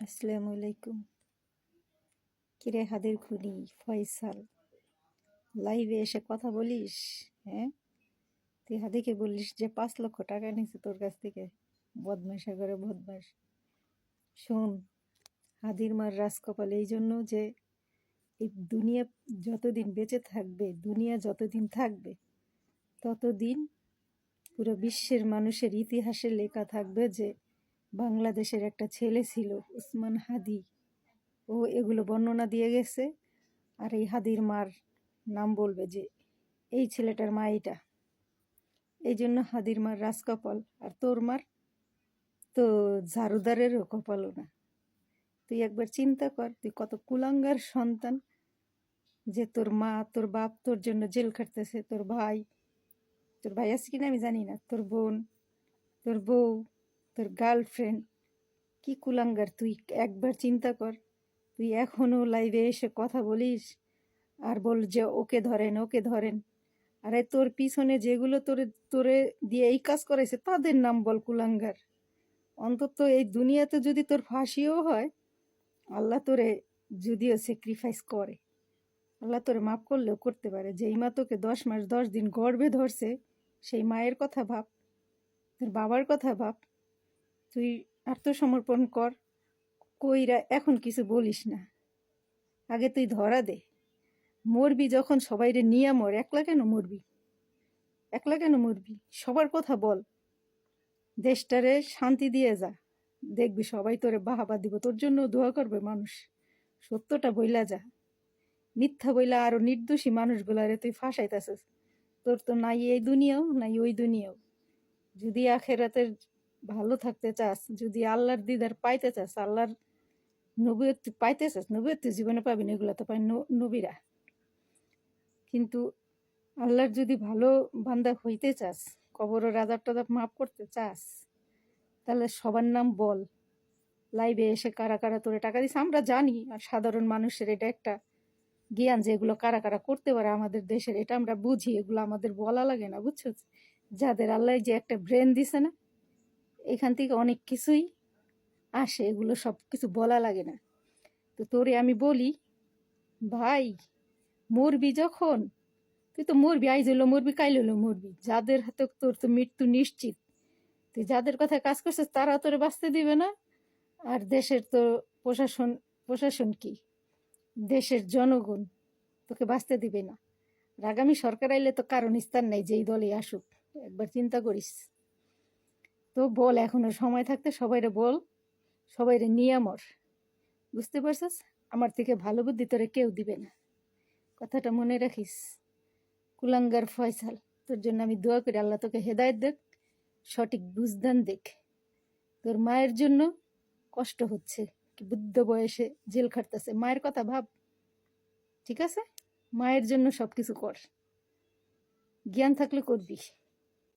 আসসালামু আলাইকুম। কিরে হাদের খুনি ফয়সাল লাইভে এসে কথা বলিস? হ্যাঁ? তুই হাদিকে বলিস যে পাঁচ লক্ষ টাকা নিছে তোর কাছ থেকে বদমাইশা করে বদমাস শোন, হাদির মার রাজকপাল এই জন্য যে এই দুনিয়া যতদিন বেঁচে থাকবে, দুনিয়া যতদিন থাকবে, ততদিন পুরো বিশ্বের মানুষের ইতিহাসে লেখা থাকবে যে বাংলাদেশের একটা ছেলে ছিল, উসমান হাদি। ও এগুলো বর্ণনা দিয়ে গেছে। আর এই হাদির মার নাম বলবে যে, এই ছেলেটার মা এটা। এই জন্য হাদির মার রাজকপাল আর তোর মার তো ঝাড়ুদারেরও কপালও না। তুই একবার চিন্তা কর, তুই কত কুলাঙ্গার সন্তান যে তোর মা, তোর বাপ তোর জন্য জেল খাটতেছে, তোর ভাই তোর ভাই আছে কিনা আমি জানি না, তোর বোন, তোর বউ। তোর গার্লফ্রেন্ড কি কুলাঙ্গার তুই? একবার চিন্তা কর। তুই এখনও লাইভে এসে কথা বলিস আর বল যে ওকে ধরেন ওকে ধরেন। আরে তোর পিছনে যেগুলো তোরে তোরে দিয়ে এই কাজ করাইছে, তাদের নাম বল কুলাঙ্গার। অন্তত এই দুনিয়াতে যদি তোর ফাঁসিও হয়, আল্লাহ তোরে যদিও স্যাক্রিফাইস করে। আল্লাহ তোরে মাফ করলেও করতে পারে। যেই মা তোকে দশ মাস, দশ দিন গর্বে ধরছে, সেই মায়ের কথা ভাব। তোর বাবার কথা ভাব। তুই আত্মসমর্পণ কর। কইরা এখন কিছু বলিস না। আগে তুই ধরা দে। মরবি যখন সবাইরে নিয়ে মর। একলা কেন মরবি? একলা কেন মরবি? সবার কথা বল। দেশটারে শান্তি দিয়ে যা। দেখবি সবাই তোরে বাহাবা দিব। তোর জন্য দোয়া করবে মানুষ। সত্যটা বইলা যা। মিথ্যা বইলা আরও নির্দোষী মানুষগুলারে তুই ফাঁসাইতেছিস। তোর তো নাই এই দুনিয়াও, নাই ওই দুনিয়াও। যদি আখেরাতের ভালো থাকতে চাস, যদি আল্লাহর দিদার পাইতে চাস, আল্লাহর নবীয়ত্ব পাইতে চাস নবীয়ত্ব জীবনে পাবি না, এগুলো তো পাই নবীরা। কিন্তু আল্লাহর যদি ভালো বান্দা হইতে চাস কবর রাজাব টাজাব মাফ করতে চাস, তাহলে সবার নাম বল। লাইভে এসে কারা কারা তোরে টাকা দিস আমরা জানি, আর সাধারণ মানুষের এটা একটা জ্ঞান যে এগুলো কারা কারা করতে পারে আমাদের দেশের, এটা আমরা বুঝি, এগুলো আমাদের বলা লাগে না, বুঝছ? যাদের আল্লাহ যে একটা ব্রেন দিছে না এখান থেকে অনেক কিছুই আসে, এগুলো সব কিছু বলা লাগে না। তো তোরে আমি বলি, ভাই, মরবি যখন, তুই তো মরবি, আইজ হলো মরবি কাইল হলো মরবি। যাদের হাতে তোর তো মৃত্যু নিশ্চিত। তুই যাদের কথা কাজ করছিস, তারা তোরে বাঁচতে দিবে না। আর দেশের তো প্রশাসন প্রশাসন কি? দেশের জনগণ তোকে বাঁচতে দিবে না। আর আগামী সরকার আইলে তো কারণ স্থান নাই, যেই দলে আসুক। একবার চিন্তা করিস। তো বল, এখনও সময় থাকতে সবাইরে বল। সবাইরে নিয়ে মর। বুঝতে পারছিস? আমার থেকে ভালো বুদ্ধি তোরে কেউ দিবে না। কথাটা মনে রাখিস। কুলাঙ্গার ফয়সাল, তোর জন্য আমি দোয়া করি আল্লাহ তোকে হেদায়ত দেখ, সঠিক বুঝদান দেখ। তোর মায়ের জন্য কষ্ট হচ্ছে, কি বুদ্ধ বয়সে জেল খাটতেছে। মায়ের কথা ভাব। ঠিক আছে? মায়ের জন্য সব কিছু কর। জ্ঞান থাকলে করবি।